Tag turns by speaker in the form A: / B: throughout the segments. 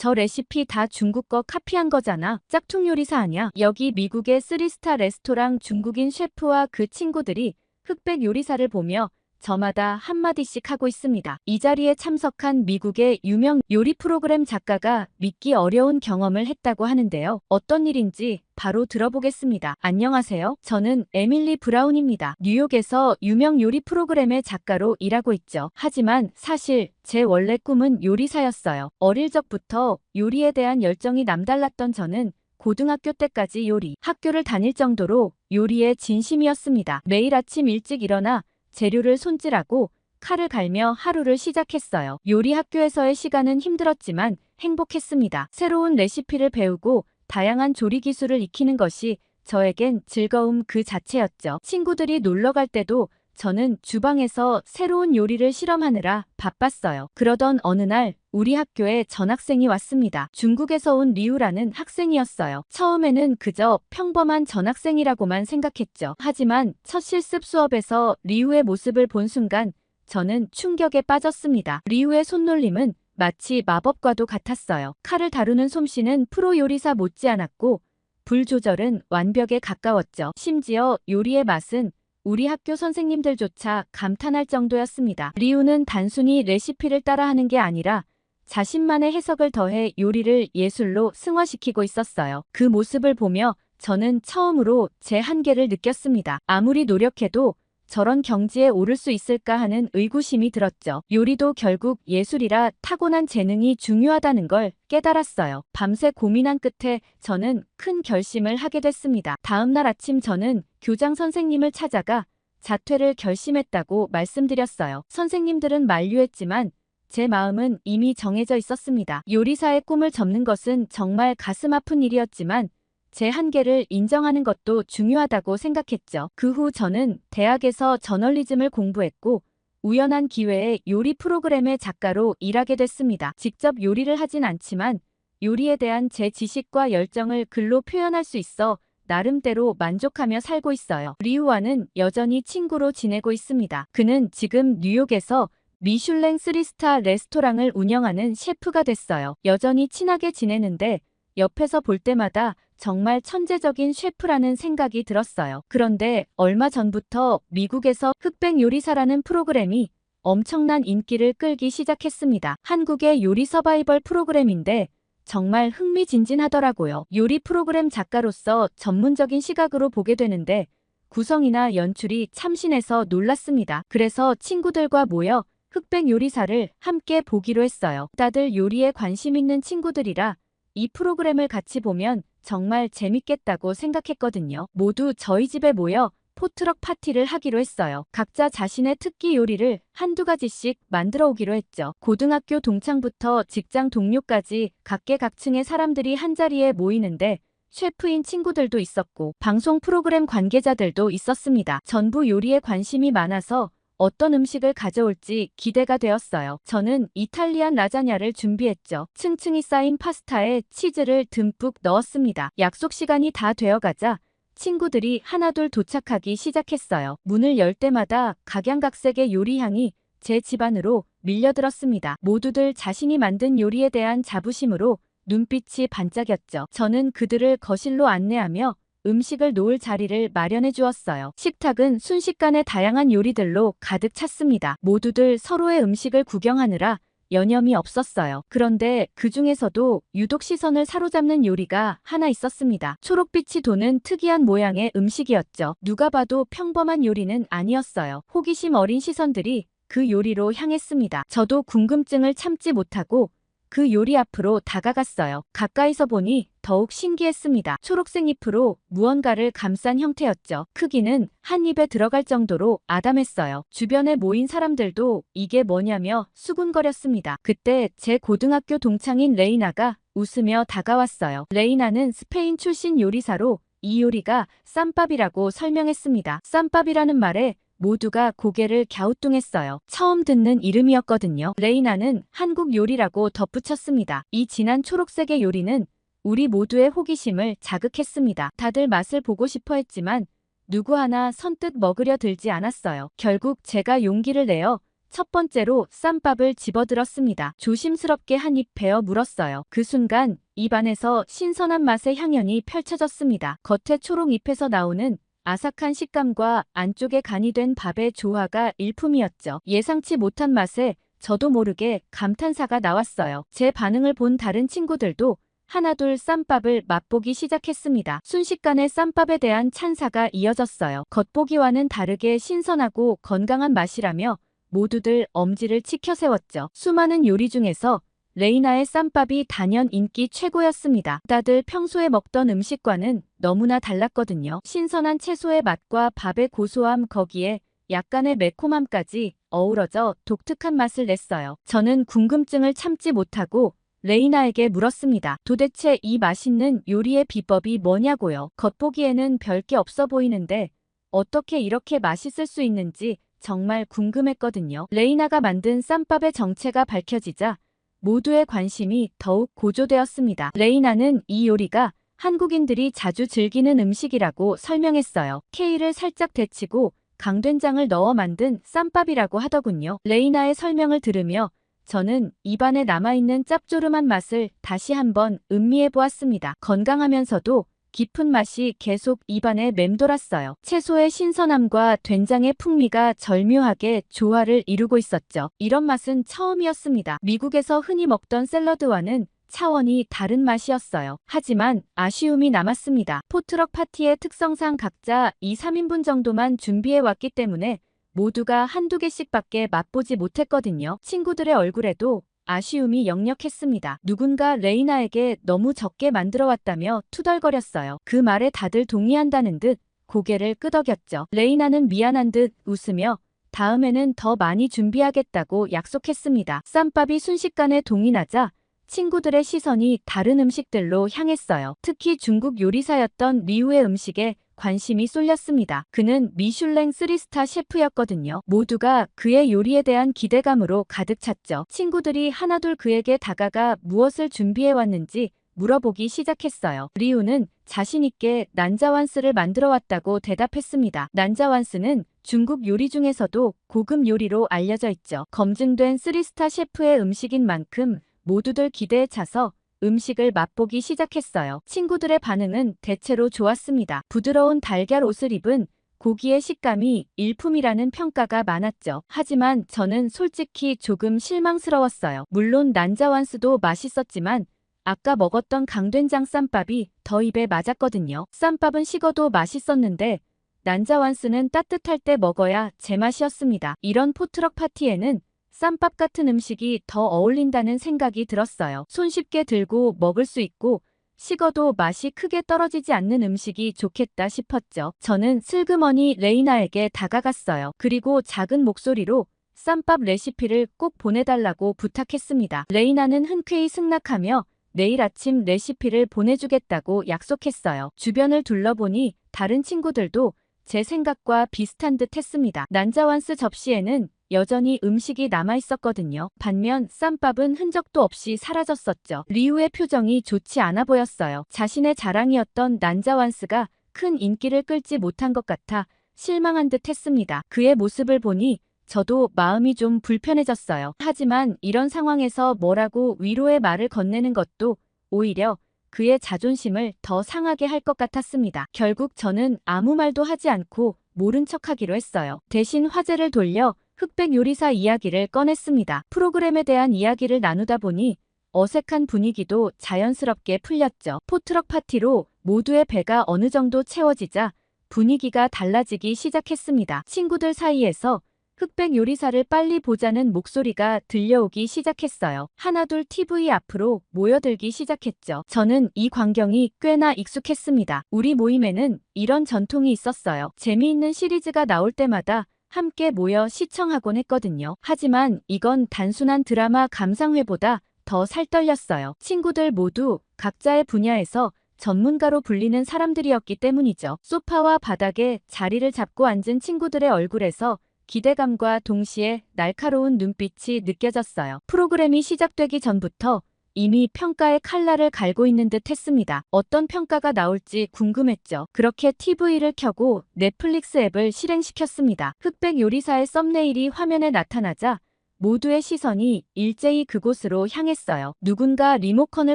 A: 저 레시피 다 중국 거 카피한 거잖아. 짝퉁 요리사 아니야? 여기 미국의 3스타 레스토랑 중국인 셰프와 그 친구들이 흑백 요리사를 보며 저마다 한마디씩 하고 있습니다. 이 자리에 참석한 미국의 유명 요리 프로그램 작가가 믿기 어려운 경험을 했다고 하는데요. 어떤 일인지 바로 들어보겠습니다. 안녕하세요. 저는 에밀리 브라운입니다. 뉴욕에서 유명 요리 프로그램의 작가로 일하고 있죠. 하지만 사실 제 원래 꿈은 요리사였어요. 어릴 적부터 요리에 대한 열정이 남달랐던 저는 고등학교 때까지 요리 학교를 다닐 정도로 요리에 진심이었습니다. 매일 아침 일찍 일어나 재료를 손질하고 칼을 갈며 하루를 시작했어요. 요리 학교에서의 시간은 힘들었지만 행복했습니다. 새로운 레시피를 배우고 다양한 조리 기술을 익히는 것이 저에겐 즐거움 그 자체였죠. 친구들이 놀러 갈 때도 저는 주방에서 새로운 요리를 실험하느라 바빴어요. 그러던 어느 날 우리 학교에 전학생이 왔습니다. 중국에서 온 리우라는 학생이었어요. 처음에는 그저 평범한 전학생이라고만 생각했죠. 하지만 첫 실습 수업에서 리우의 모습을 본 순간 저는 충격에 빠졌습니다. 리우의 손놀림은 마치 마법과도 같았어요. 칼을 다루는 솜씨는 프로 요리사 못지않았고 불 조절은 완벽에 가까웠죠. 심지어 요리의 맛은 우리 학교 선생님들조차 감탄할 정도였습니다. 리우는 단순히 레시피를 따라하는 게 아니라 자신만의 해석을 더해 요리를 예술로 승화시키고 있었어요. 그 모습을 보며 저는 처음으로 제 한계를 느꼈습니다. 아무리 노력해도 저런 경지에 오를 수 있을까 하는 의구심이 들었죠. 요리도 결국 예술이라 타고난 재능이 중요하다는 걸 깨달았어요. 밤새 고민한 끝에 저는 큰 결심을 하게 됐습니다. 다음날 아침 저는 교장 선생님을 찾아가 자퇴를 결심했다고 말씀드렸어요. 선생님들은 만류했지만 제 마음은 이미 정해져 있었습니다. 요리사의 꿈을 접는 것은 정말 가슴 아픈 일이었지만 제 한계를 인정하는 것도 중요하다고 생각했죠. 그 후 저는 대학에서 저널리즘을 공부했고 우연한 기회에 요리 프로그램의 작가로 일하게 됐습니다. 직접 요리를 하진 않지만 요리에 대한 제 지식과 열정을 글로 표현할 수 있어 나름대로 만족하며 살고 있어요. 리우와는 여전히 친구로 지내고 있습니다. 그는 지금 뉴욕에서 미슐랭 3스타 레스토랑을 운영하는 셰프가 됐어요. 여전히 친하게 지내는데 옆에서 볼 때마다 정말 천재적인 셰프라는 생각이 들었어요. 그런데 얼마 전부터 미국에서 흑백 요리사라는 프로그램이 엄청난 인기를 끌기 시작했습니다. 한국의 요리 서바이벌 프로그램인데 정말 흥미진진하더라고요. 요리 프로그램 작가로서 전문적인 시각으로 보게 되는데 구성이나 연출이 참신해서 놀랐습니다. 그래서 친구들과 모여 흑백 요리사를 함께 보기로 했어요. 다들 요리에 관심 있는 친구들이라 이 프로그램을 같이 보면 정말 재밌겠다고 생각했거든요. 모두 저희 집에 모여 포트럭 파티를 하기로 했어요. 각자 자신의 특기 요리를 한두 가지씩 만들어 오기로 했죠. 고등학교 동창부터 직장 동료까지 각계각층의 사람들이 한자리에 모이는데 셰프인 친구들도 있었고 방송 프로그램 관계자들도 있었습니다. 전부 요리에 관심이 많아서 어떤 음식을 가져올지 기대가 되었어요. 저는 이탈리안 라자냐를 준비했죠. 층층이 쌓인 파스타에 치즈를 듬뿍 넣었습니다. 약속 시간이 다 되어가자 친구들이 하나둘 도착하기 시작했어요. 문을 열 때마다 각양각색의 요리향이 제 집안으로 밀려들었습니다. 모두들 자신이 만든 요리에 대한 자부심으로 눈빛이 반짝였죠. 저는 그들을 거실로 안내하며 음식을 놓을 자리를 마련해 주었어요. 식탁은 순식간에 다양한 요리들로 가득 찼습니다. 모두들 서로의 음식을 구경하느라 여념이 없었어요. 그런데 그 중에서도 유독 시선을 사로잡는 요리가 하나 있었습니다. 초록빛이 도는 특이한 모양의 음식이었죠. 누가 봐도 평범한 요리는 아니었어요. 호기심 어린 시선들이 그 요리로 향했습니다. 저도 궁금증을 참지 못하고 그 요리 앞으로 다가갔어요. 가까이서 보니 더욱 신기했습니다. 초록색 잎으로 무언가를 감싼 형태였죠. 크기는 한 입에 들어갈 정도로 아담했어요. 주변에 모인 사람들도 이게 뭐냐며 수군거렸습니다. 그때 제 고등학교 동창인 레이나가 웃으며 다가왔어요. 레이나는 스페인 출신 요리사로 이 요리가 쌈밥이라고 설명했습니다. 쌈밥이라는 말에 모두가 고개를 갸우뚱했어요. 처음 듣는 이름이었거든요. 레이나는 한국 요리라고 덧붙였습니다. 이 진한 초록색의 요리는 우리 모두의 호기심을 자극했습니다. 다들 맛을 보고 싶어 했지만 누구 하나 선뜻 먹으려 들지 않았어요. 결국 제가 용기를 내어 첫 번째로 쌈밥을 집어들었습니다. 조심스럽게 한 입 베어 물었어요. 그 순간 입안에서 신선한 맛의 향연이 펼쳐졌습니다. 겉에 초록 잎에서 나오는 아삭한 식감과 안쪽에 간이 된 밥의 조화가 일품이었죠. 예상치 못한 맛에 저도 모르게 감탄사가 나왔어요. 제 반응을 본 다른 친구들도 하나둘 쌈밥을 맛보기 시작했습니다. 순식간에 쌈밥에 대한 찬사가 이어졌어요. 겉보기와는 다르게 신선하고 건강한 맛이라며 모두들 엄지를 치켜 세웠죠. 수많은 요리 중에서 레이나의 쌈밥이 단연 인기 최고였습니다. 다들 평소에 먹던 음식과는 너무나 달랐거든요. 신선한 채소의 맛과 밥의 고소함 거기에 약간의 매콤함까지 어우러져 독특한 맛을 냈어요. 저는 궁금증을 참지 못하고 레이나에게 물었습니다. 도대체 이 맛있는 요리의 비법이 뭐냐고요. 겉보기에는 별게 없어 보이는데 어떻게 이렇게 맛있을 수 있는지 정말 궁금했거든요. 레이나가 만든 쌈밥의 정체가 밝혀지자 모두의 관심이 더욱 고조되었습니다. 레이나는 이 요리가 한국인들이 자주 즐기는 음식이라고 설명했어요. 케이를 살짝 데치고 강된장을 넣어 만든 쌈밥이라고 하더군요. 레이나의 설명을 들으며 저는 입안에 남아있는 짭조름한 맛을 다시 한번 음미해 보았습니다. 건강하면서도 깊은 맛이 계속 입안에 맴돌았어요. 채소의 신선함과 된장의 풍미가 절묘하게 조화를 이루고 있었죠. 이런 맛은 처음이었습니다. 미국에서 흔히 먹던 샐러드와는 차원이 다른 맛이었어요. 하지만 아쉬움이 남았습니다. 포트럭 파티의 특성상 각자 2, 3인분 정도만 준비해 왔기 때문에 모두가 한두 개씩밖에 맛보지 못했거든요. 친구들의 얼굴에도 아쉬움이 역력했습니다. 누군가 레이나에게 너무 적게 만들어 왔다며 투덜거렸어요. 그 말에 다들 동의한다는 듯 고개를 끄덕였죠. 레이나는 미안한 듯 웃으며 다음에는 더 많이 준비하겠다고 약속했습니다. 쌈밥이 순식간에 동이 나자 친구들의 시선이 다른 음식들로 향했어요. 특히 중국 요리사였던 리우의 음식에 관심이 쏠렸습니다. 그는 미슐랭 3스타 셰프였거든요. 모두가 그의 요리에 대한 기대감으로 가득 찼죠. 친구들이 하나둘 그에게 다가가 무엇을 준비해 왔는지 물어보기 시작했어요. 리우는 자신있게 난자완스를 만들어 왔다고 대답했습니다. 난자완스는 중국 요리 중에서도 고급 요리로 알려져 있죠. 검증된 3스타 셰프의 음식인 만큼 모두들 기대에 차서 음식을 맛보기 시작했어요. 친구들의 반응은 대체로 좋았습니다. 부드러운 달걀 옷을 입은 고기의 식감이 일품이라는 평가가 많았죠. 하지만 저는 솔직히 조금 실망스러웠어요. 물론 난자완스도 맛있었지만 아까 먹었던 강된장 쌈밥이 더 입에 맞았거든요. 쌈밥은 식어도 맛있었는데 난자완스는 따뜻할 때 먹어야 제맛이었습니다. 이런 포트럭 파티에는 쌈밥 같은 음식이 더 어울린다는 생각이 들었어요. 손쉽게 들고 먹을 수 있고 식어도 맛이 크게 떨어지지 않는 음식이 좋겠다 싶었죠. 저는 슬그머니 레이나에게 다가갔어요. 그리고 작은 목소리로 쌈밥 레시피를 꼭 보내달라고 부탁했습니다. 레이나는 흔쾌히 승낙하며 내일 아침 레시피를 보내주겠다고 약속했어요. 주변을 둘러보니 다른 친구들도 제 생각과 비슷한 듯 했습니다. 난자완스 접시에는 여전히 음식이 남아 있었거든요. 반면 쌈밥은 흔적도 없이 사라졌었죠. 리우의 표정이 좋지 않아 보였어요. 자신의 자랑이었던 난자완스가 큰 인기를 끌지 못한 것 같아 실망한 듯 했습니다. 그의 모습을 보니 저도 마음이 좀 불편해졌어요. 하지만 이런 상황에서 뭐라고 위로의 말을 건네는 것도 오히려 그의 자존심을 더 상하게 할 것 같았습니다. 결국 저는 아무 말도 하지 않고 모른 척하기로 했어요. 대신 화제를 돌려 흑백 요리사 이야기를 꺼냈습니다. 프로그램에 대한 이야기를 나누다 보니 어색한 분위기도 자연스럽게 풀렸죠. 포트럭 파티로 모두의 배가 어느 정도 채워지자 분위기가 달라지기 시작했습니다. 친구들 사이에서 흑백 요리사를 빨리 보자는 목소리가 들려오기 시작했어요. 하나둘 TV 앞으로 모여들기 시작했죠. 저는 이 광경이 꽤나 익숙했습니다. 우리 모임에는 이런 전통이 있었어요. 재미있는 시리즈가 나올 때마다 함께 모여 시청하곤 했거든요. 하지만 이건 단순한 드라마 감상회보다 더 살떨렸어요. 친구들 모두 각자의 분야에서 전문가로 불리는 사람들이었기 때문이죠. 소파와 바닥에 자리를 잡고 앉은 친구들의 얼굴에서 기대감과 동시에 날카로운 눈빛이 느껴졌어요. 프로그램이 시작되기 전부터 이미 평가의 칼날을 갈고 있는 듯 했습니다. 어떤 평가가 나올지 궁금했죠. 그렇게 TV를 켜고 넷플릭스 앱을 실행시켰습니다. 흑백 요리사의 썸네일이 화면에 나타나자 모두의 시선이 일제히 그곳으로 향했어요. 누군가 리모컨을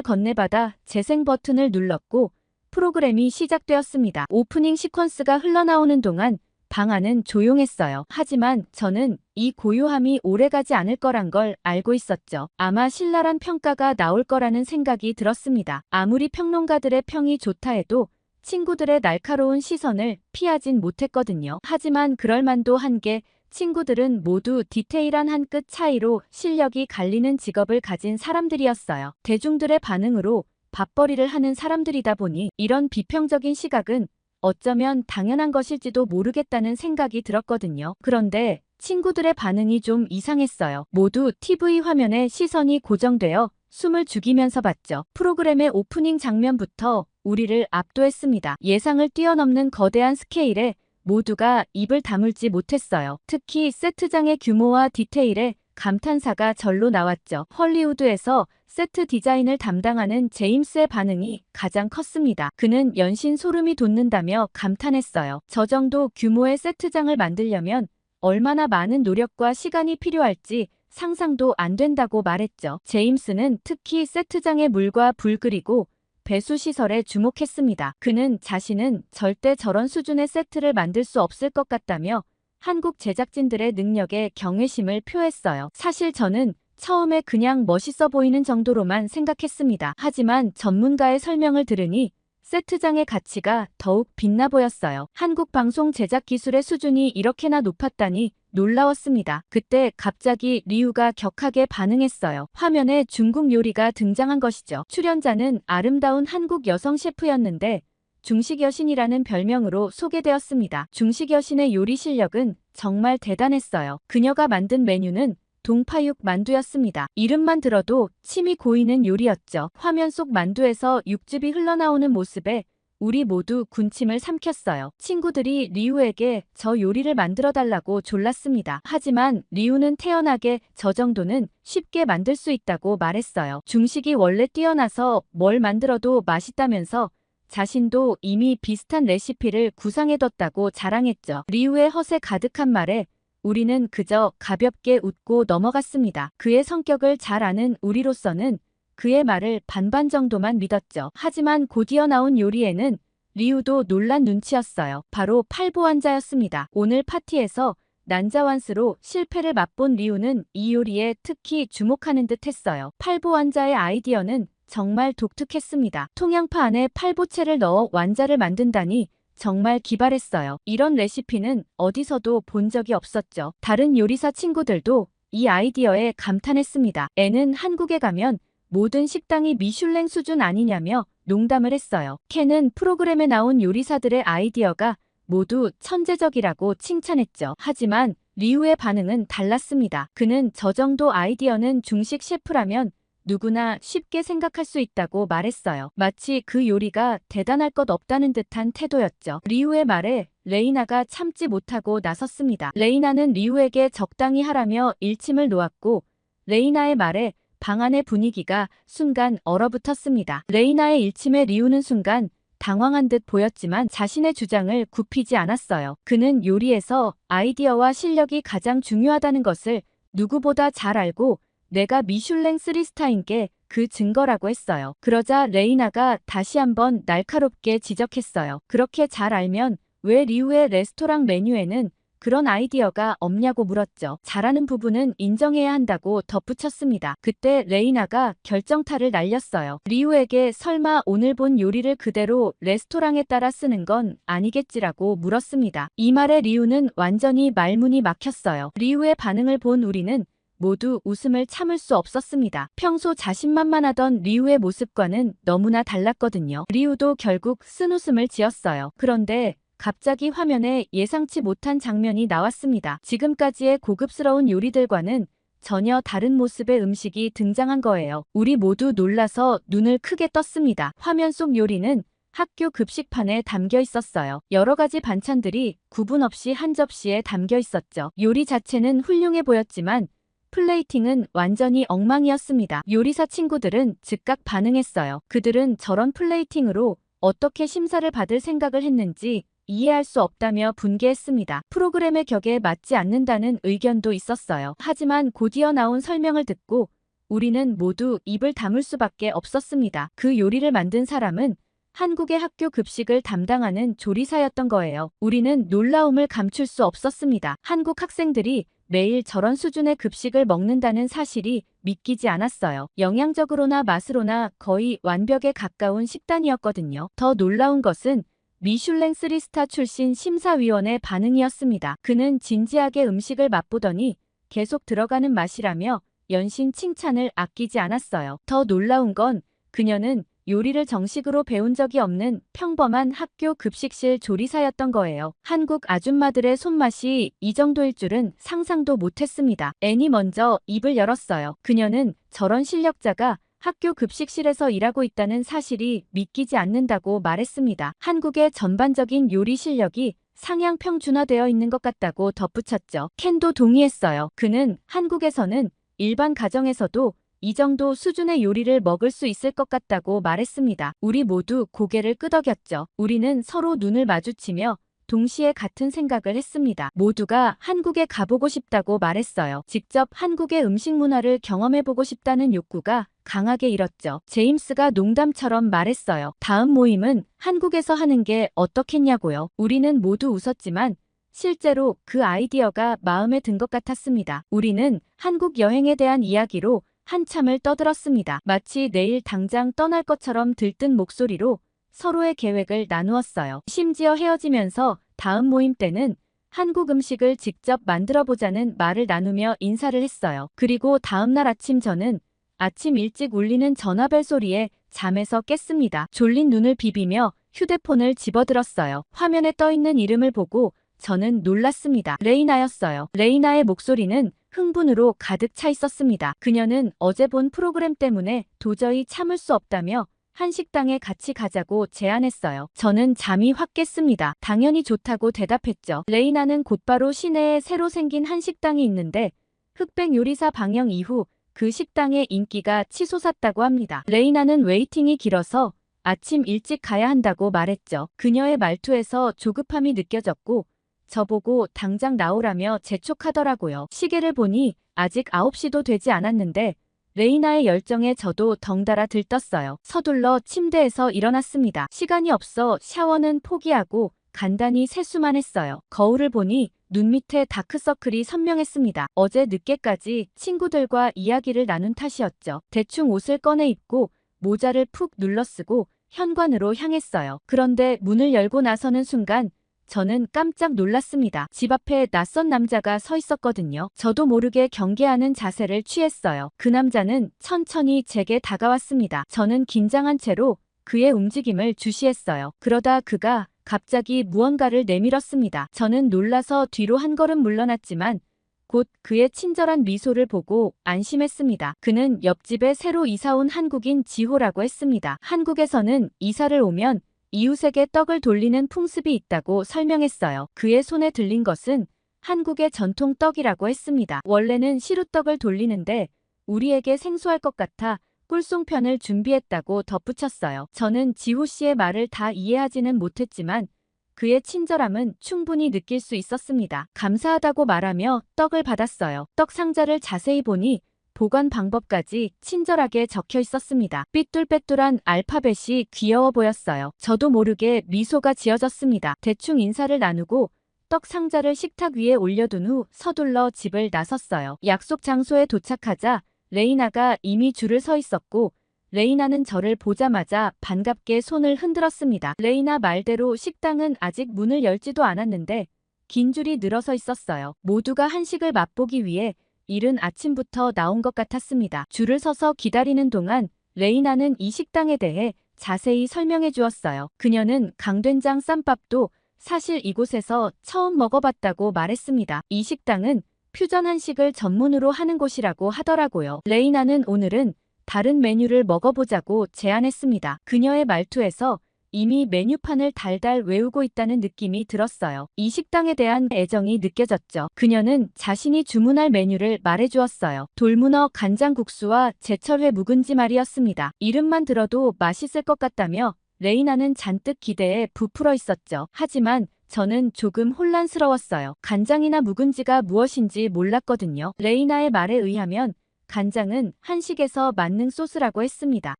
A: 건네받아 재생 버튼을 눌렀고 프로그램이 시작되었습니다. 오프닝 시퀀스가 흘러나오는 동안 방 안은 조용했어요. 하지만 저는 이 고요함이 오래가지 않을 거란 걸 알고 있었죠. 아마 신랄한 평가가 나올 거라는 생각이 들었습니다. 아무리 평론가들의 평이 좋다 해도 친구들의 날카로운 시선을 피하진 못했거든요. 하지만 그럴 만도 한 게 친구들은 모두 디테일한 한 끗 차이로 실력이 갈리는 직업을 가진 사람들이었어요. 대중들의 반응으로 밥벌이를 하는 사람들이다 보니 이런 비평적인 시각은 어쩌면 당연한 것일지도 모르겠다는 생각이 들었거든요. 그런데 친구들의 반응이 좀 이상했어요. 모두 TV 화면에 시선이 고정되어 숨을 죽이면서 봤죠. 프로그램의 오프닝 장면부터 우리를 압도했습니다. 예상을 뛰어넘는 거대한 스케일에 모두가 입을 다물지 못했어요. 특히 세트장의 규모와 디테일에 감탄사가 절로 나왔죠. 헐리우드에서 세트 디자인을 담당하는 제임스의 반응이 가장 컸습니다. 그는 연신 소름이 돋는다며 감탄했어요. 저 정도 규모의 세트장을 만들려면 얼마나 많은 노력과 시간이 필요할지 상상도 안 된다고 말했죠. 제임스는 특히 세트장의 물과 불 그리고 배수 시설에 주목했습니다. 그는 자신은 절대 저런 수준의 세트를 만들 수 없을 것 같다며 한국 제작진들의 능력에 경외심을 표했어요. 사실 저는 처음에 그냥 멋있어 보이는 정도로만 생각했습니다. 하지만 전문가의 설명을 들으니 세트장의 가치가 더욱 빛나 보였어요. 한국 방송 제작 기술의 수준이 이렇게나 높았다니 놀라웠습니다. 그때 갑자기 리우가 격하게 반응했어요. 화면에 중국 요리가 등장한 것이죠. 출연자는 아름다운 한국 여성 셰프였는데 중식 여신이라는 별명으로 소개되었습니다. 중식 여신의 요리 실력은 정말 대단했어요. 그녀가 만든 메뉴는 동파육 만두였습니다. 이름만 들어도 침이 고이는 요리였죠. 화면 속 만두에서 육즙이 흘러나오는 모습에 우리 모두 군침을 삼켰어요. 친구들이 리우에게 저 요리를 만들어 달라고 졸랐습니다. 하지만 리우는 태연하게 저 정도는 쉽게 만들 수 있다고 말했어요. 중식이 원래 뛰어나서 뭘 만들어도 맛있다면서 자신도 이미 비슷한 레시피를 구상해뒀다고 자랑했죠. 리우의 허세 가득한 말에 우리는 그저 가볍게 웃고 넘어갔습니다. 그의 성격을 잘 아는 우리로서는 그의 말을 반반 정도만 믿었죠. 하지만 곧이어 나온 요리에는 리우도 놀란 눈치였어요. 바로 팔보환자였습니다. 오늘 파티에서 난자완스로 실패를 맛본 리우는 이 요리에 특히 주목하는 듯 했어요. 팔보환자의 아이디어는 정말 독특했습니다. 통양파 안에 팔보채를 넣어 완자를 만든다니 정말 기발했어요. 이런 레시피는 어디서도 본 적이 없었죠. 다른 요리사 친구들도 이 아이디어에 감탄했습니다. 애는 한국에 가면 모든 식당이 미슐랭 수준 아니냐며 농담을 했어요. 켄은 프로그램에 나온 요리사들의 아이디어가 모두 천재적이라고 칭찬했죠. 하지만 리우의 반응은 달랐습니다. 그는 저 정도 아이디어는 중식 셰프라면 누구나 쉽게 생각할 수 있다고 말했어요. 마치 그 요리가 대단할 것 없다는 듯한 태도였죠. 리우의 말에 레이나가 참지 못하고 나섰습니다. 레이나는 리우에게 적당히 하라며 일침을 놓았고 레이나의 말에 방 안의 분위기가 순간 얼어붙었습니다. 레이나의 일침에 리우는 순간 당황한 듯 보였지만 자신의 주장을 굽히지 않았어요. 그는 요리에서 아이디어와 실력이 가장 중요하다는 것을 누구보다 잘 알고 내가 미슐랭 3스타인 게 그 증거라고 했어요. 그러자 레이나가 다시 한번 날카롭게 지적했어요. 그렇게 잘 알면 왜 리우의 레스토랑 메뉴에는 그런 아이디어가 없냐고 물었죠. 잘하는 부분은 인정해야 한다고 덧붙였습니다. 그때 레이나가 결정타를 날렸어요. 리우에게 설마 오늘 본 요리를 그대로 레스토랑에 따라 쓰는 건 아니겠지라고 물었습니다. 이 말에 리우는 완전히 말문이 막혔어요. 리우의 반응을 본 우리는 모두 웃음을 참을 수 없었습니다. 평소 자신만만하던 리우의 모습과는 너무나 달랐거든요. 리우도 결국 쓴웃음을 지었어요. 그런데 갑자기 화면에 예상치 못한 장면이 나왔습니다. 지금까지의 고급스러운 요리들과는 전혀 다른 모습의 음식이 등장한 거예요. 우리 모두 놀라서 눈을 크게 떴습니다. 화면 속 요리는 학교 급식판에 담겨 있었어요. 여러 가지 반찬들이 구분 없이 한 접시에 담겨 있었죠. 요리 자체는 훌륭해 보였지만 플레이팅은 완전히 엉망이었습니다. 요리사 친구들은 즉각 반응했어요. 그들은 저런 플레이팅으로 어떻게 심사를 받을 생각을 했는지 이해할 수 없다며 분개했습니다. 프로그램의 격에 맞지 않는다는 의견도 있었어요. 하지만 곧이어 나온 설명을 듣고 우리는 모두 입을 다물 수밖에 없었습니다. 그 요리를 만든 사람은 한국의 학교 급식을 담당하는 조리사였던 거예요. 우리는 놀라움을 감출 수 없었습니다. 한국 학생들이 매일 저런 수준의 급식을 먹는다는 사실이 믿기지 않았어요. 영양적으로나 맛으로나 거의 완벽에 가까운 식단이었거든요. 더 놀라운 것은 미슐랭 3스타 출신 심사위원의 반응이었습니다. 그는 진지하게 음식을 맛보더니 계속 들어가는 맛이라며 연신 칭찬을 아끼지 않았어요. 더 놀라운 건 그녀는 요리를 정식으로 배운 적이 없는 평범한 학교 급식실 조리사였던 거예요. 한국 아줌마들의 손맛이 이 정도일 줄은 상상도 못했습니다. 애니 먼저 입을 열었어요. 그녀는 저런 실력자가 학교 급식실에서 일하고 있다는 사실이 믿기지 않는다고 말했습니다. 한국의 전반적인 요리 실력이 상향 평준화되어 있는 것 같다고 덧붙였죠. 켄도 동의했어요. 그는 한국에서는 일반 가정에서도 이 정도 수준의 요리를 먹을 수 있을 것 같다고 말했습니다. 우리 모두 고개를 끄덕였죠. 우리는 서로 눈을 마주치며 동시에 같은 생각을 했습니다. 모두가 한국에 가보고 싶다고 말했어요. 직접 한국의 음식 문화를 경험해보고 싶다는 욕구가 강하게 일었죠. 제임스가 농담처럼 말했어요. 다음 모임은 한국에서 하는 게 어떻겠냐고요. 우리는 모두 웃었지만 실제로 그 아이디어가 마음에 든 것 같았습니다. 우리는 한국 여행에 대한 이야기로 한참을 떠들었습니다. 마치 내일 당장 떠날 것처럼 들뜬 목소리로 서로의 계획을 나누었어요. 심지어 헤어지면서 다음 모임 때는 한국 음식을 직접 만들어 보자는 말을 나누며 인사를 했어요. 그리고 다음날 아침 저는 아침 일찍 울리는 전화벨 소리에 잠에서 깼습니다. 졸린 눈을 비비며 휴대폰을 집어들었어요. 화면에 떠 있는 이름을 보고 저는 놀랐습니다. 레이나였어요. 레이나의 목소리는 흥분으로 가득 차 있었습니다. 그녀는 어제 본 프로그램 때문에 도저히 참을 수 없다며 한식당에 같이 가자고 제안했어요. 저는 잠이 확 깼습니다. 당연히 좋다고 대답했죠. 레이나는 곧바로 시내에 새로 생긴 한식당이 있는데 흑백 요리사 방영 이후 그 식당의 인기가 치솟았다고 합니다. 레이나는 웨이팅이 길어서 아침 일찍 가야 한다고 말했죠. 그녀의 말투에서 조급함이 느껴졌고 저보고 당장 나오라며 재촉하더라고요. 시계를 보니 아직 9시도 되지 않았는데 레이나의 열정에 저도 덩달아 들떴어요. 서둘러 침대에서 일어났습니다. 시간이 없어 샤워는 포기하고 간단히 세수만 했어요. 거울을 보니 눈 밑에 다크서클이 선명했습니다. 어제 늦게까지 친구들과 이야기를 나눈 탓이었죠. 대충 옷을 꺼내 입고 모자를 푹 눌러 쓰고 현관으로 향했어요. 그런데 문을 열고 나서는 순간 저는 깜짝 놀랐습니다. 집 앞에 낯선 남자가 서 있었거든요. 저도 모르게 경계하는 자세를 취했어요. 그 남자는 천천히 제게 다가왔습니다. 저는 긴장한 채로 그의 움직임을 주시했어요. 그러다 그가 갑자기 무언가를 내밀었습니다. 저는 놀라서 뒤로 한 걸음 물러났지만 곧 그의 친절한 미소를 보고 안심했습니다. 그는 옆집에 새로 이사온 한국인 지호라고 했습니다. 한국에서는 이사를 오면 이웃에게 떡을 돌리는 풍습이 있다고 설명했어요. 그의 손에 들린 것은 한국의 전통 떡이라고 했습니다. 원래는 시루떡을 돌리는데 우리에게 생소할 것 같아 꿀송편을 준비했다고 덧붙였어요. 저는 지호 씨의 말을 다 이해하지는 못했지만 그의 친절함은 충분히 느낄 수 있었습니다. 감사하다고 말하며 떡을 받았어요. 떡 상자를 자세히 보니 보관 방법까지 친절하게 적혀 있었습니다. 삐뚤빼뚤한 알파벳이 귀여워 보였어요. 저도 모르게 미소가 지어졌습니다. 대충 인사를 나누고 떡 상자를 식탁 위에 올려둔 후 서둘러 집을 나섰어요. 약속 장소에 도착하자 레이나가 이미 줄을 서 있었고 레이나는 저를 보자마자 반갑게 손을 흔들었습니다. 레이나 말대로 식당은 아직 문을 열지도 않았는데 긴 줄이 늘어서 있었어요. 모두가 한식을 맛보기 위해 이른 아침부터 나온 것 같았습니다. 줄을 서서 기다리는 동안 레이나는 이 식당에 대해 자세히 설명해 주었어요. 그녀는 강된장 쌈밥도 사실 이곳에서 처음 먹어봤다고 말했습니다. 이 식당은 퓨전 한식을 전문으로 하는 곳이라고 하더라고요. 레이나는 오늘은 다른 메뉴를 먹어보자고 제안했습니다. 그녀의 말투에서 이미 메뉴판을 달달 외우고 있다는 느낌이 들었어요. 이 식당에 대한 애정이 느껴졌죠. 그녀는 자신이 주문할 메뉴를 말해주었어요. 돌문어 간장국수와 제철회 묵은지 말이었습니다. 이름만 들어도 맛있을 것 같다며 레이나는 잔뜩 기대에 부풀어 있었죠. 하지만 저는 조금 혼란스러웠어요. 간장이나 묵은지가 무엇인지 몰랐거든요. 레이나의 말에 의하면 간장은 한식에서 만능 소스라고 했습니다.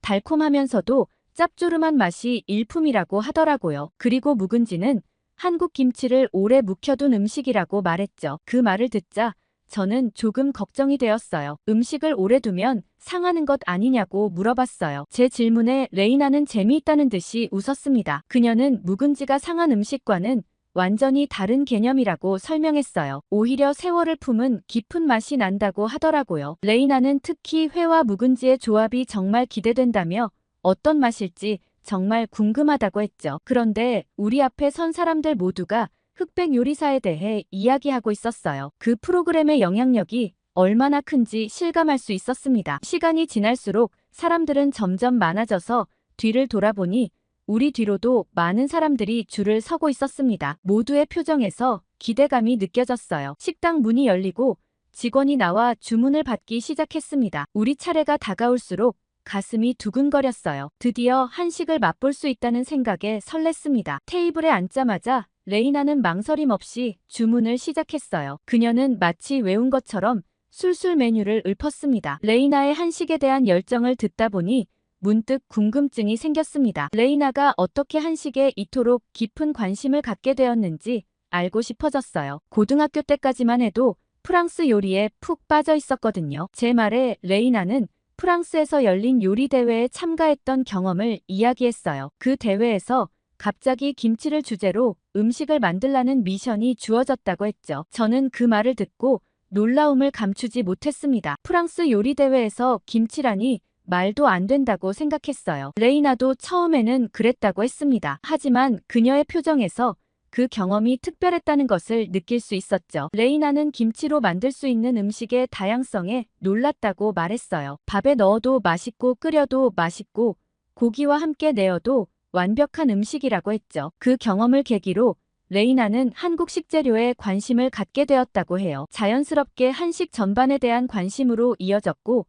A: 달콤하면서도 짭조름한 맛이 일품이라고 하더라고요. 그리고 묵은지는 한국 김치를 오래 묵혀둔 음식이라고 말했죠. 그 말을 듣자 저는 조금 걱정이 되었어요. 음식을 오래 두면 상하는 것 아니냐고 물어봤어요. 제 질문에 레이나는 재미있다는 듯이 웃었습니다. 그녀는 묵은지가 상한 음식과는 완전히 다른 개념이라고 설명했어요. 오히려 세월을 품은 깊은 맛이 난다고 하더라고요. 레이나는 특히 회와 묵은지의 조합이 정말 기대된다며 어떤 맛일지 정말 궁금하다고 했죠. 그런데 우리 앞에 선 사람들 모두가 흑백 요리사에 대해 이야기하고 있었어요. 그 프로그램의 영향력이 얼마나 큰지 실감할 수 있었습니다. 시간이 지날수록 사람들은 점점 많아져서 뒤를 돌아보니 우리 뒤로도 많은 사람들이 줄을 서고 있었습니다. 모두의 표정에서 기대감이 느껴졌어요. 식당 문이 열리고 직원이 나와 주문을 받기 시작했습니다. 우리 차례가 다가올수록 가슴이 두근거렸어요. 드디어 한식을 맛볼 수 있다는 생각에 설렜습니다. 테이블에 앉자마자 레이나는 망설임 없이 주문을 시작했어요. 그녀는 마치 외운 것처럼 술술 메뉴를 읊었습니다. 레이나의 한식에 대한 열정을 듣다 보니 문득 궁금증이 생겼습니다. 레이나가 어떻게 한식에 이토록 깊은 관심을 갖게 되었는지 알고 싶어졌어요. 고등학교 때까지만 해도 프랑스 요리에 푹 빠져 있었거든요. 제 말에 레이나는 프랑스에서 열린 요리 대회에 참가했던 경험을 이야기했어요. 그 대회에서 갑자기 김치를 주제로 음식을 만들라는 미션이 주어졌다고 했죠. 저는 그 말을 듣고 놀라움을 감추지 못했습니다. 프랑스 요리 대회에서 김치라니 말도 안 된다고 생각했어요. 레이나도 처음에는 그랬다고 했습니다. 하지만 그녀의 표정에서 그 경험이 특별했다는 것을 느낄 수 있었죠. 레이나는 김치로 만들 수 있는 음식의 다양성에 놀랐다고 말했어요. 밥에 넣어도 맛있고 끓여도 맛있고 고기와 함께 내어도 완벽한 음식이라고 했죠. 그 경험을 계기로 레이나는 한국 식재료에 관심을 갖게 되었다고 해요. 자연스럽게 한식 전반에 대한 관심으로 이어졌고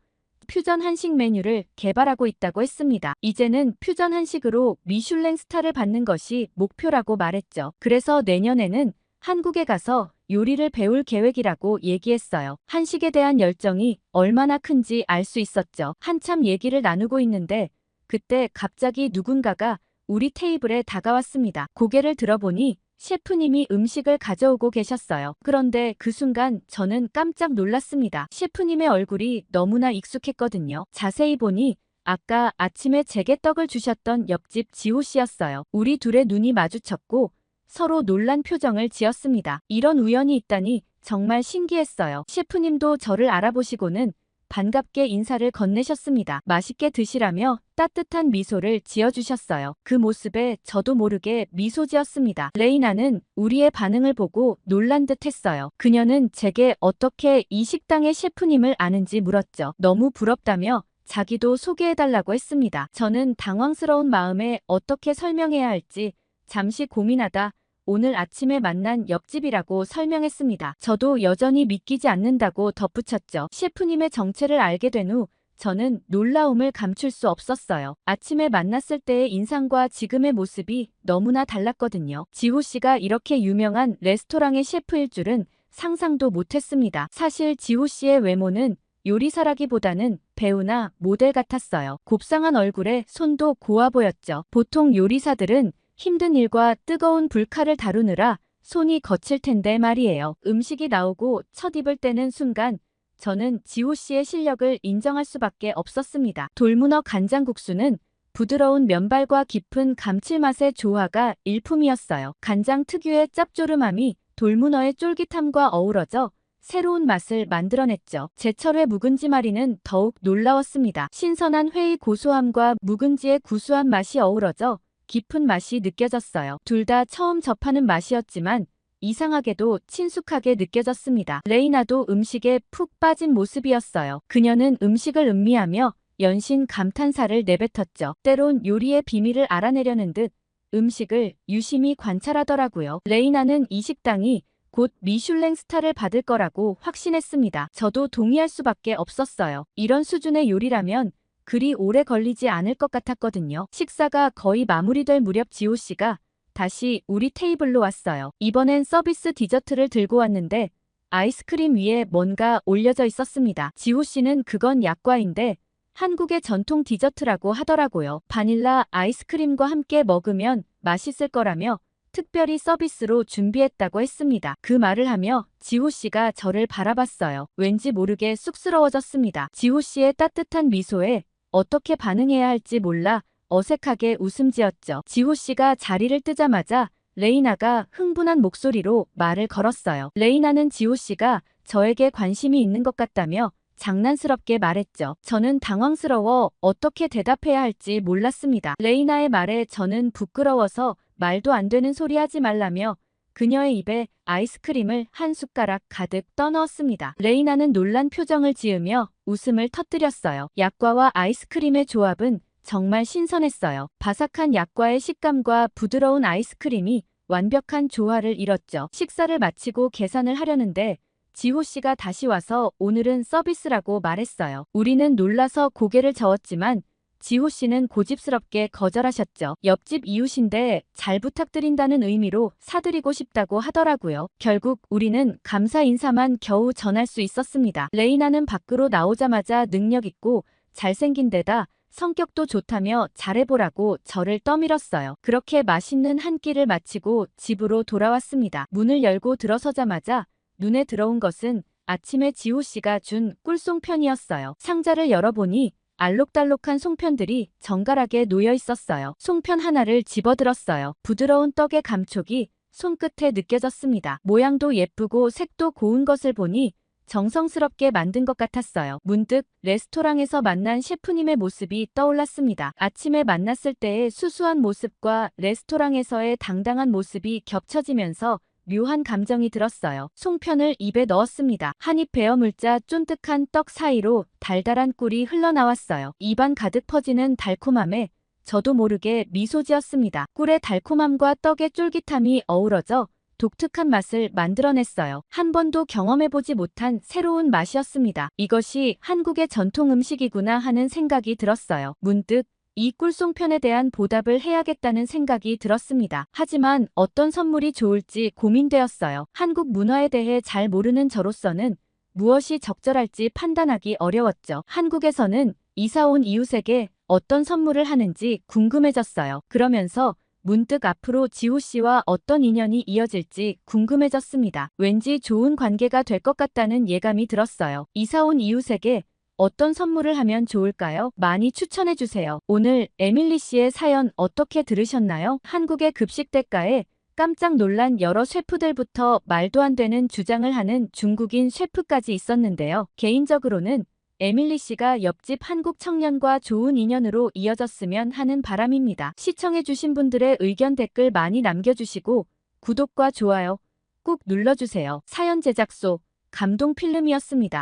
A: 퓨전 한식 메뉴를 개발하고 있다고 했습니다. 이제는 퓨전 한식으로 미슐랭 스타를 받는 것이 목표라고 말했죠. 그래서 내년에는 한국에 가서 요리를 배울 계획이라고 얘기했어요. 한식에 대한 열정이 얼마나 큰지 알 수 있었죠. 한참 얘기를 나누고 있는데 그때 갑자기 누군가가 우리 테이블에 다가왔습니다. 고개를 들어보니 셰프님이 음식을 가져오고 계셨어요. 그런데 그 순간 저는 깜짝 놀랐습니다. 셰프님의 얼굴이 너무나 익숙했거든요. 자세히 보니 아까 아침에 제게 떡을 주셨던 옆집 지호 씨였어요. 우리 둘의 눈이 마주쳤고 서로 놀란 표정을 지었습니다. 이런 우연이 있다니 정말 신기했어요. 셰프님도 저를 알아보시고는 반갑게 인사를 건네셨습니다. 맛있게 드시라며 따뜻한 미소를 지어주셨어요. 그 모습에 저도 모르게 미소 지었습니다. 레이나는 우리의 반응을 보고 놀란 듯 했어요. 그녀는 제게 어떻게 이 식당의 셰프님을 아는지 물었죠. 너무 부럽다며 자기도 소개해달라고 했습니다. 저는 당황스러운 마음에 어떻게 설명해야 할지 잠시 고민하다 오늘 아침에 만난 옆집이라고 설명했습니다. 저도 여전히 믿기지 않는다고 덧붙였죠. 셰프님의 정체를 알게 된 후 저는 놀라움을 감출 수 없었어요. 아침에 만났을 때의 인상과 지금의 모습이 너무나 달랐거든요. 지호 씨가 이렇게 유명한 레스토랑의 셰프일 줄은 상상도 못했습니다. 사실 지호 씨의 외모는 요리사라기보다는 배우나 모델 같았어요. 곱상한 얼굴에 손도 고와 보였죠. 보통 요리사들은 힘든 일과 뜨거운 불칼을 다루느라 손이 거칠 텐데 말이에요. 음식이 나오고 첫 입을 떼는 순간 저는 지호 씨의 실력을 인정할 수밖에 없었습니다. 돌문어 간장국수는 부드러운 면발과 깊은 감칠맛의 조화가 일품이었어요. 간장 특유의 짭조름함이 돌문어의 쫄깃함과 어우러져 새로운 맛을 만들어냈죠. 제철회 묵은지 마리는 더욱 놀라웠습니다. 신선한 회의 고소함과 묵은지의 구수한 맛이 어우러져 깊은 맛이 느껴졌어요. 둘 다 처음 접하는 맛이었지만 이상하게도 친숙하게 느껴졌습니다. 레이나도 음식에 푹 빠진 모습이었어요. 그녀는 음식을 음미하며 연신 감탄사를 내뱉었죠. 때론 요리의 비밀을 알아내려는 듯 음식을 유심히 관찰하더라고요. 레이나는 이 식당이 곧 미슐랭 스타를 받을 거라고 확신했습니다. 저도 동의할 수밖에 없었어요. 이런 수준의 요리라면 그리 오래 걸리지 않을 것 같았거든요. 식사가 거의 마무리될 무렵 지호 씨가 다시 우리 테이블로 왔어요. 이번엔 서비스 디저트를 들고 왔는데 아이스크림 위에 뭔가 올려져 있었습니다. 지호 씨는 그건 약과인데 한국의 전통 디저트라고 하더라고요. 바닐라 아이스크림과 함께 먹으면 맛있을 거라며 특별히 서비스로 준비했다고 했습니다. 그 말을 하며 지호 씨가 저를 바라봤어요. 왠지 모르게 쑥스러워졌습니다. 지호 씨의 따뜻한 미소에 어떻게 반응해야 할지 몰라 어색하게 웃음 지었죠. 지호 씨가 자리를 뜨자마자 레이나가 흥분한 목소리로 말을 걸었어요. 레이나는 지호 씨가 저에게 관심이 있는 것 같다며 장난스럽게 말했죠. 저는 당황스러워 어떻게 대답해야 할지 몰랐습니다. 레이나의 말에 저는 부끄러워서 말도 안 되는 소리 하지 말라며 그녀의 입에 아이스크림을 한 숟가락 가득 떠넣었습니다. 레이나는 놀란 표정을 지으며 웃음을 터뜨렸어요. 약과와 아이스크림의 조합은 정말 신선했어요. 바삭한 약과의 식감과 부드러운 아이스크림이 완벽한 조화를 이뤘죠. 식사를 마치고 계산을 하려는데 지호 씨가 다시 와서 오늘은 서비스라고 말했어요. 우리는 놀라서 고개를 저었지만 지호 씨는 고집스럽게 거절하셨죠. 옆집 이웃인데 잘 부탁드린다는 의미로 사드리고 싶다고 하더라고요. 결국 우리는 감사 인사만 겨우 전할 수 있었습니다. 레이나는 밖으로 나오자마자 능력 있고 잘생긴 데다 성격도 좋다며 잘해보라고 저를 떠밀었어요. 그렇게 맛있는 한 끼를 마치고 집으로 돌아왔습니다. 문을 열고 들어서자마자 눈에 들어온 것은 아침에 지호 씨가 준 꿀송편이었어요. 상자를 열어보니 알록달록한 송편들이 정갈하게 놓여 있었어요. 송편 하나를 집어들었어요. 부드러운 떡의 감촉이 손끝에 느껴졌습니다. 모양도 예쁘고 색도 고운 것을 보니 정성스럽게 만든 것 같았어요. 문득 레스토랑에서 만난 셰프님의 모습이 떠올랐습니다. 아침에 만났을 때의 수수한 모습과 레스토랑에서의 당당한 모습이 겹쳐지면서 묘한 감정이 들었어요. 송편을 입에 넣었습니다. 한입 베어 물자 쫀득한 떡 사이로 달달한 꿀이 흘러나왔어요. 입안 가득 퍼지는 달콤함에 저도 모르게 미소 지었습니다. 꿀의 달콤함과 떡의 쫄깃함이 어우러져 독특한 맛을 만들어냈어요. 한 번도 경험해보지 못한 새로운 맛이었습니다. 이것이 한국의 전통 음식이구나 하는 생각이 들었어요. 문득 이 꿀송편에 대한 보답을 해야겠다는 생각이 들었습니다. 하지만 어떤 선물이 좋을지 고민되었어요. 한국 문화에 대해 잘 모르는 저로서는 무엇이 적절할지 판단하기 어려웠죠. 한국에서는 이사 온 이웃에게 어떤 선물을 하는지 궁금해졌어요. 그러면서 문득 앞으로 지호 씨와 어떤 인연이 이어질지 궁금해졌습니다. 왠지 좋은 관계가 될 것 같다는 예감이 들었어요. 이사 온 이웃에게 어떤 선물을 하면 좋을까요? 많이 추천해주세요. 오늘 에밀리 씨의 사연 어떻게 들으셨나요? 한국의 급식 대가에 깜짝 놀란 여러 셰프들부터 말도 안 되는 주장을 하는 중국인 셰프까지 있었는데요. 개인적으로는 에밀리 씨가 옆집 한국 청년과 좋은 인연으로 이어졌으면 하는 바람입니다. 시청해주신 분들의 의견 댓글 많이 남겨주시고 구독과 좋아요 꾹 눌러주세요. 사연 제작소 감동 필름이었습니다.